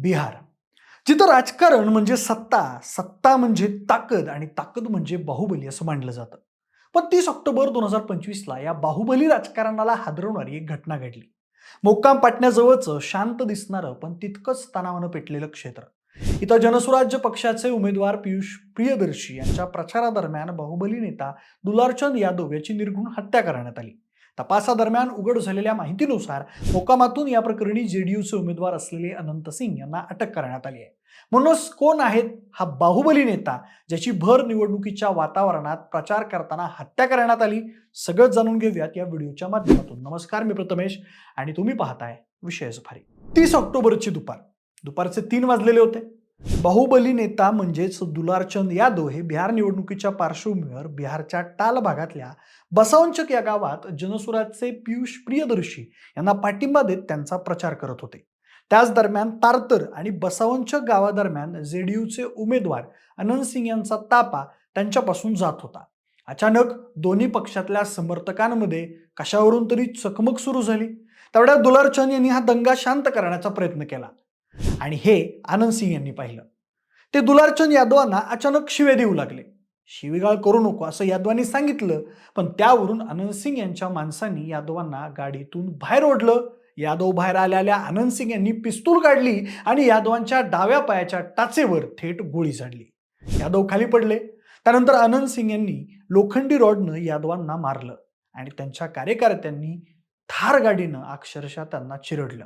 बिहार. जिथं राजकारण म्हणजे सत्ता सत्ता म्हणजे ताकद आणि ताकद म्हणजे बाहुबली असं मानलं जातं. पण तीस ऑक्टोबर दोन हजार पंचवीसला या बाहुबली राजकारणाला हादरवणारी एक घटना घडली. मोक्काम पाटण्याजवळचं शांत दिसणारं पण तितकंच तणावानं पेटलेलं क्षेत्र. इथं जनसुराज्य पक्षाचे उमेदवार पियुष प्रियदर्शी यांच्या प्रचारादरम्यान बाहुबली नेता दुलारचंद यादव याची निर्घुण हत्या करण्यात आली. तपासादरम्यान उघड झालेल्या माहितीनुसार मोकामातून या प्रकरणी जेडीयूचे उमेदवार असलेले अनंत सिंग यांना अटक करण्यात आली आहे. म्हणूनच कोण आहेत हा बाहुबली नेता ज्याची भर निवडणुकीच्या वातावरणात प्रचार करताना हत्या करण्यात आली? सगळं जाणून घेऊयात या व्हिडिओच्या माध्यमातून. नमस्कार मी प्रथमेश आणि तुम्ही पाहताय विषय सफारी. तीस ऑक्टोबरची दुपार. दुपारचे तीन वाजलेले होते. बाहुबली नेता म्हणजेच दुलारचंद यादव हे बिहार निवडणुकीच्या पार्श्वभूमीवर बिहारच्या टाल भागातल्या बसवंचक या गावात जनसुराजचे पियुष प्रियदर्शी यांना पाठिंबा देत त्यांचा प्रचार करत होते. त्याच दरम्यान तारतर आणि बसवंचक गावादरम्यान जेडीयूचे उमेदवार अनंत सिंग यांचा तापा त्यांच्यापासून जात होता. अचानक दोन्ही पक्षातल्या समर्थकांमध्ये कशावरून तरी चकमक सुरू झाली. तेवढ्या दुलारचंद यांनी हा दंगा शांत करण्याचा प्रयत्न केला. आणि हे आनंद सिंग यांनी पाहिलं. ते दुलारचंद यादवांना अचानक शिवे देऊ लागले. शिवीगाळ करू नको असं यादवांनी सांगितलं पण त्यावरून आनंद सिंग यांच्या माणसांनी यादवांना गाडीतून बाहेर ओढलं. यादव बाहेर आलेल्या आनंद सिंग यांनी पिस्तूल काढली आणि यादवांच्या डाव्या पायाच्या टाचेवर थेट गोळी झाडली. यादव खाली पडले. त्यानंतर आनंद सिंग यांनी लोखंडी रॉडनं यादवांना मारलं आणि त्यांच्या कार्यकर्त्यांनी थार गाडीनं अक्षरशः त्यांना चिरडलं.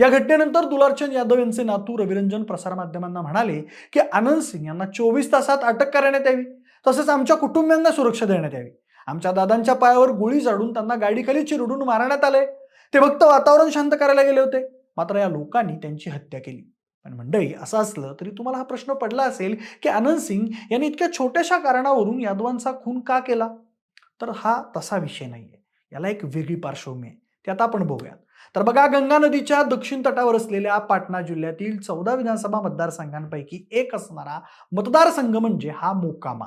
या घटनेनंतर दुलारचंद यादव यांचे नातू रविरंजन प्रसारमाध्यमांना म्हणाले की आनंद सिंग यांना चोवीस तासात अटक करण्यात यावी. तसेच आमच्या कुटुंबियांना सुरक्षा देण्यात यावी. आमच्या दादांच्या पायावर गोळी झाडून त्यांना गाडीखाली चिरडून मारण्यात आले. ते फक्त वातावरण शांत करायला गेले होते. मात्र या लोकांनी त्यांची हत्या केली. पण मंडळी असं असलं तरी तुम्हाला हा प्रश्न पडला असेल की आनंद सिंग यांनी इतक्या छोट्याशा कारणावरून यादवांचा खून का केला? तर हा तसा विषय नाहीये. याला एक वेगळी पार्श्वभूमी आहे. ते आता आपण बघूयात. तर बघा गंगा नदीच्या दक्षिण तटावर असलेल्या पाटणा जिल्ह्यातील चौदा विधानसभा मतदारसंघांपैकी एक असणारा मतदारसंघ म्हणजे हा मोकामा.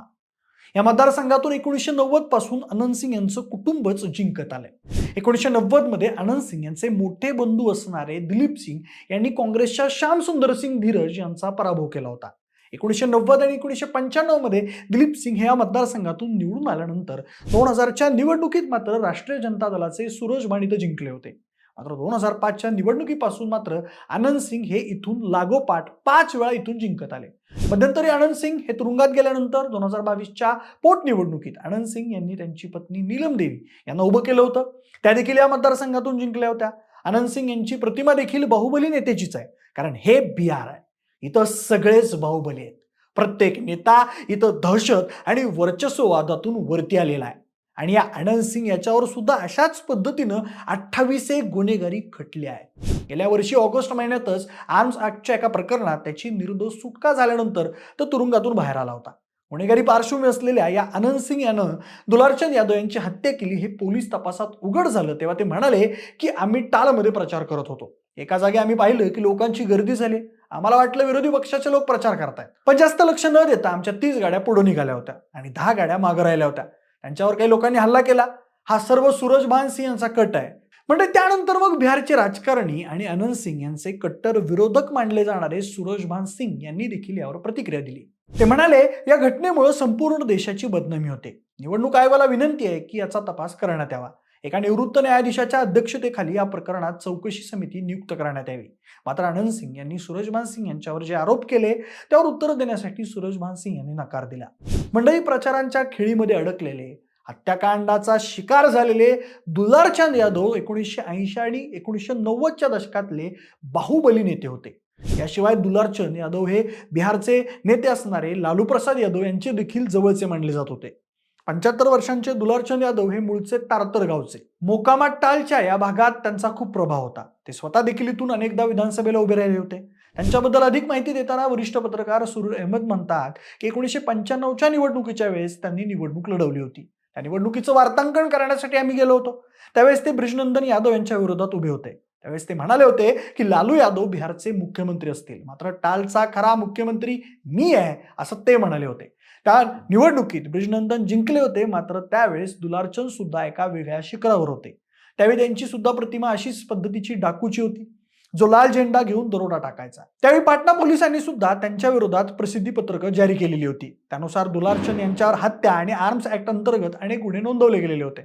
या मतदारसंघातून एकोणीसशे नव्वदपासून अनंत सिंग यांचं कुटुंबच जिंकत आलंय. एकोणीसशे नव्वदमध्ये अनंत सिंग यांचे मोठे बंधू असणारे दिलीप सिंग यांनी काँग्रेसच्या श्याम सुंदर सिंग धीरज यांचा पराभव केला होता. एकोणीसशे नव्वद आणि एकोणीसशे पंच्याण्णवमध्ये दिलीप सिंग हे या मतदारसंघातून निवडून आल्यानंतर दोन हजारच्या निवडणुकीत मात्र राष्ट्रीय जनता दलाचे सूरज भान जिंकले होते. मात्र दोन हजार पाचच्या निवडणुकीपासून मात्र आनंद सिंग हे इथून लागोपाठ पाच वेळा इथून जिंकत आले. मध्यंतरी आनंद सिंग हे तुरुंगात गेल्यानंतर दोन हजार बावीसच्या पोटनिवडणुकीत आनंद सिंग यांनी त्यांची पत्नी नीलम देवी यांना उभं केलं होतं. त्या देखील या मतदारसंघातून जिंकल्या होत्या. आनंद सिंग यांची प्रतिमा देखील बाहुबली नेत्याचीच आहे. कारण हे बिहार आहे. इथं सगळेच बाहुबली आहेत. प्रत्येक नेता इथं दहशत आणि वर्चस्ववादातून वरती आलेला आहे. आणि या आनंद सिंग याच्यावर सुद्धा अशाच पद्धतीनं अठ्ठावीस एक गुन्हेगारी खटली आहे गेल्या वर्षी ऑगस्ट महिन्यातच आर्म्स ऍक्टच्या एका प्रकरणात त्याची निर्दोष सुटका झाल्यानंतर तो तुरुंगातून बाहेर आला होता. गुन्हेगारी पार्श्वभूमी असलेल्या या आनंद सिंग यानं दुलारचंद यादव यांची हत्या केली हे पोलीस तपासात उघड झालं तेव्हा ते म्हणाले की आम्ही टालमध्ये प्रचार करत होतो. एका जागी आम्ही पाहिलं की लोकांची गर्दी झाली. आम्हाला वाटलं विरोधी पक्षाचे लोक प्रचार करतायत. पण जास्त लक्ष न देता आमच्या तीस गाड्या पुढे निघाल्या होत्या आणि दहा गाड्या मागं राहिल्या होत्या. त्यांच्यावर काही लोकांनी हल्ला केला. हा सर्व सूरज भान सिंग यांचा कट आहे. म्हणजे त्यानंतर मग बिहारचे राजकारणी आणि अनंत सिंग यांचे कट्टर विरोधक मानले जाणारे सूरज भान सिंग यांनी देखील यावर प्रतिक्रिया दिली. ते म्हणाले या घटनेमुळे संपूर्ण देशाची बदनामी होते. निवडणूक आयोगाला विनंती आहे की याचा तपास करण्यात यावा. एका निवृत्त न्यायाधीशाच्या अध्यक्षतेखाली या प्रकरणात चौकशी समिती नियुक्त करण्यात यावी. मात्र आनंद सिंग यांनी सूरजभान सिंग यांच्यावर जे आरोप केले त्यावर उत्तर देण्यासाठी सुरजभान सिंग यांनी नकार दिला. मंडळी प्रचारांच्या खेळीमध्ये अडकलेले हत्याकांडाचा शिकार झालेले दुलारचंद यादव एकोणीसशे ऐंशी आणि एकोणीसशे नव्वदच्या दशकातले बाहुबली नेते होते. याशिवाय दुलारचंद यादव हे बिहारचे नेते असणारे लालूप्रसाद यादव यांचे देखील जवळचे मानले जात होते. पंच्याहत्तर वर्षांचे दुलारचंद यादव हे मूळचे तारतर गावचे मोकामा टालच्या या भागात त्यांचा खूप प्रभाव होता. ते स्वतः देखील इथून अनेकदा विधानसभेला उभे राहिले होते. त्यांच्याबद्दल अधिक माहिती देताना वरिष्ठ पत्रकार सुरूर अहमद म्हणतात की एकोणीसशे पंच्याण्णवच्या निवडणुकीच्या वेळेस त्यांनी निवडणूक लढवली होती. त्या निवडणुकीचं वार्तांकन करण्यासाठी आम्ही गेलो होतो. त्यावेळेस ते ब्रिजनंदन यादव यांच्या विरोधात उभे होते. त्यावेळेस ते म्हणाले होते की लालू यादव बिहारचे मुख्यमंत्री असतील. मात्र टालचा खरा मुख्यमंत्री मी आहे असं ते म्हणाले होते. त्या निवडणुकीत ब्रिजनंदन जिंकले होते मात्र त्यावेळेस दुलारचंद सुद्धा एका वेगळ्या शिखरावर होते. त्यावेळी त्यांची सुद्धा प्रतिमा अशीच पद्धतीची डाकूची होती. जो लाल झेंडा घेऊन दरोडा टाकायचा. त्यावेळी पाटणा पोलिसांनी सुद्धा त्यांच्या विरोधात प्रसिद्धी पत्रकं जारी केलेली होती. त्यानुसार दुलारचंद यांच्यावर हत्या आणि आर्म्स ऍक्ट अंतर्गत अनेक गुन्हे नोंदवले गेलेले होते.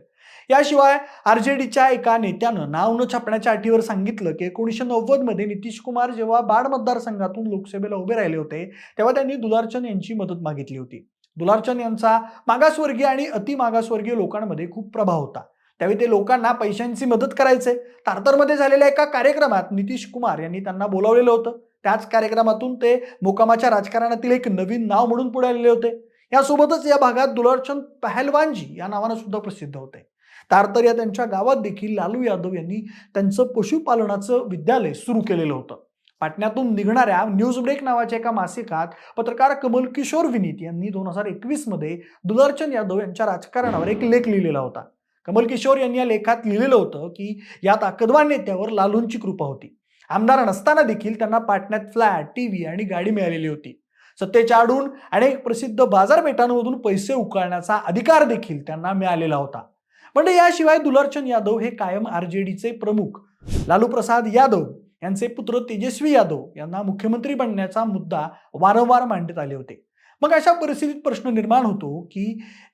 याशिवाय आरजेडीच्या एका नेत्यानं नाव न छापण्याच्या अटीवर सांगितलं की एकोणीसशे नव्वदमध्ये नितीश कुमार जेव्हा बाड मतदारसंघातून लोकसभेला उभे राहिले होते तेव्हा त्यांनी दुलारचंद यांची मदत मागितली होती. दुलारचंद यांचा मागासवर्गीय आणि अतिमागासवर्गीय लोकांमध्ये खूप प्रभाव होता. त्यावेळी ते लोकांना पैशांची मदत करायचे. तारतरमध्ये झालेल्या एका कार्यक्रमात नितीश कुमार यांनी त्यांना बोलावलेलं होतं. त्याच कार्यक्रमातून ते मोकामाच्या राजकारणातील एक नवीन नाव म्हणून पुढे आलेले होते. यासोबतच या भागात दुलारचंद पहलवानजी या नावानं सुद्धा प्रसिद्ध होते. तारतर या त्यांच्या गावात देखील लालू यादव यांनी त्यांचं पशुपालनाचं विद्यालय सुरू केलेलं होतं. पाटण्यातून निघणाऱ्या न्यूज ब्रेक नावाच्या एका मासिकात पत्रकार कमल किशोर विनीत यांनी दोन हजार एकवीसमध्ये दुलारचंद यादव यांच्या राजकारणावर एक लेख लिहिलेला होता. कमल किशोर यांनी या लेखात लिहिलेलं होतं की या ताकदवान नेत्यावर लालूंची कृपा होती. आमदार नसताना देखील त्यांना पाटण्यात फ्लॅट टीव्ही आणि गाडी मिळालेली होती. सत्तेच्या आडून अनेक प्रसिद्ध बाजारपेठांमधून पैसे उकळण्याचा अधिकार देखील त्यांना मिळालेला होता. म्हणजे याशिवाय दुलारचंद यादव हे कायम आरजेडीचे प्रमुख. लालू प्रसाद यादव यांचे पुत्र तेजस्वी यादव यांना मुख्यमंत्री बनण्याचा मुद्दा वारंवार मांडण्यात आले होते. मग अशा परिस्थितीत प्रश्न निर्माण होतो की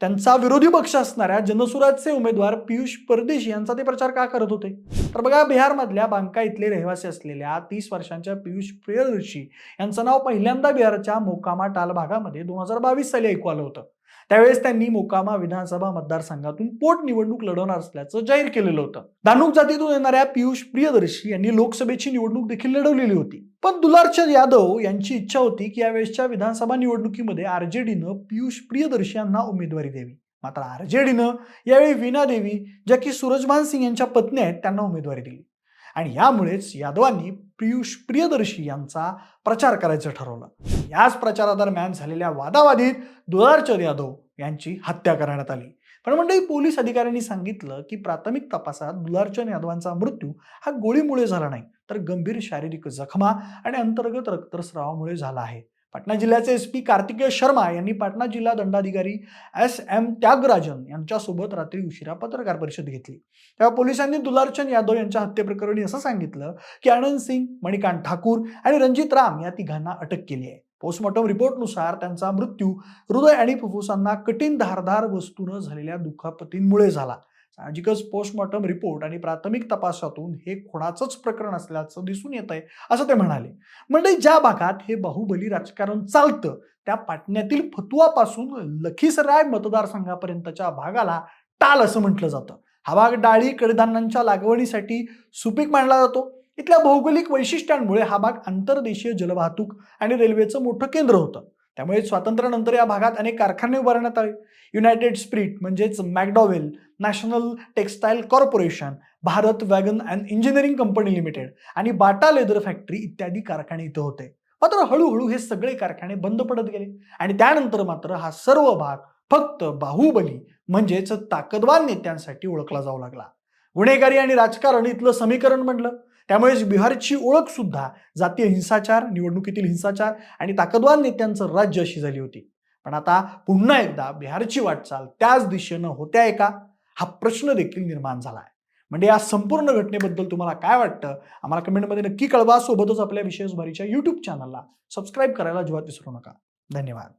त्यांचा विरोधी पक्ष असणाऱ्या जनसुराजचे उमेदवार पियुष परदेशी यांचा ते प्रचार का करत होते? तर बघा बिहारमधल्या बांका इथले रहिवासी असलेल्या तीस वर्षांच्या पियुष प्रियदर्शी यांचं नाव पहिल्यांदा बिहारच्या मोकामा टाल भागामध्ये दोन हजार बावीस साली ऐकू आलं होतं. त्यावेळेस त्यांनी मोकामा विधानसभा मतदारसंघातून पोट निवडणूक लढवणार असल्याचं जाहीर केलेलं होतं. दानुक जातीतून येणाऱ्या पियुष प्रियदर्शी यांनी लोकसभेची निवडणूक देखील लढवलेली होती. पण दुलारचंद यादव यांची इच्छा होती की यावेळेसच्या विधानसभा निवडणुकीमध्ये आरजेडीनं पियुष प्रियदर्शी यांना उमेदवारी द्यावी. मात्र आरजेडीनं यावेळी वीणा देवी ज्या की सूरजभान सिंग यांच्या पत्नी आहेत त्यांना उमेदवारी दिली. आणि यामुळेच यादवांनी पियुष प्रियदर्शी यांचा प्रचार करायचं ठरवलं. याच प्रचारादरम्यान झालेल्या वादावादीत दुलारचंद यादव यांची हत्या करण्यात आली. पण मंडळी पोलीस अधिकाऱ्यांनी सांगितलं की प्राथमिक तपासात दुलारचंद यादवांचा मृत्यू हा गोळीमुळे झाला नाही तर गंभीर शारीरिक जखमा आणि अंतर्गत रक्तस्रावामुळे झाला आहे. पाटणा जिल्ह्याचे एस पी कार्तिकेय शर्मा यांनी पाटणा जिल्हा दंडाधिकारी एस एम त्यागराजन यांच्यासोबत रात्री उशिरा पत्रकार परिषद घेतली. तेव्हा पोलिसांनी दुलारचंद यादव यांच्या हत्येप्रकरणी असं सांगितलं की आनंद सिंग मणिकांत ठाकूर आणि रणजित राम या तिघांना अटक केली आहे. पोस्टमॉर्टम रिपोर्टनुसार त्यांचा मृत्यू हृदय आणि फुफ्फुसांना कठीण धारदार वस्तूनं झालेल्या दुखापतींमुळे झाला. साहजिकच पोस्टमॉर्टम रिपोर्ट आणि प्राथमिक तपासातून हे खुणाचंच प्रकरण असल्याचं दिसून येत आहे असं ते म्हणाले. म्हणजे ज्या भागात हे बाहुबली राजकारण चालतं त्या पाटण्यातील फतुआपासून लखीसराय मतदारसंघापर्यंतच्या भागाला टाल असं म्हटलं जातं. हा भाग डाळी कडधान्यांच्या लागवडीसाठी सुपीक मानला जातो. इथल्या भौगोलिक वैशिष्ट्यांमुळे हा भाग आंतरदेशीय जलवाहतूक आणि रेल्वेचं मोठं केंद्र होतं. त्यामुळे स्वातंत्र्यानंतर या भागात अनेक कारखाने उभारण्यात आले. युनायटेड स्प्रिट म्हणजेच McDowell national textile corporation Bharat wagon and engineering company limited आणि बाटा लेदर फॅक्टरी इत्यादी कारखाने इथं होते. मात्र हळूहळू हे सगळे कारखाने बंद पडत गेले आणि त्यानंतर मात्र हा सर्व भाग फक्त बाहुबली म्हणजेच ताकदवान नेत्यांसाठी ओळखला जाऊ लागला. गुन्हेगारी आणि राजकारण इथलं समीकरण म्हटलं त्यामुळेच बिहारची ओळख सुद्धा जातीय हिंसाचार निवडणुकीतील हिंसाचार आणि ताकदवान नेत्यांचं राज्य अशी झाली होती. पण आता पुन्हा एकदा बिहारची वाटचाल त्याच दिशेनं होत्या आहे का हा प्रश्न देखील निर्माण झाला आहे म्हणजे या संपूर्ण घटनेबद्दल तुम्हाला काय वाटतं? आम्हाला कमेंटमध्ये नक्की कळवा. सोबतच आपल्या विशेष भारीच्या युट्यूब चॅनलला सबस्क्राईब करायला अजिबात विसरू नका. धन्यवाद.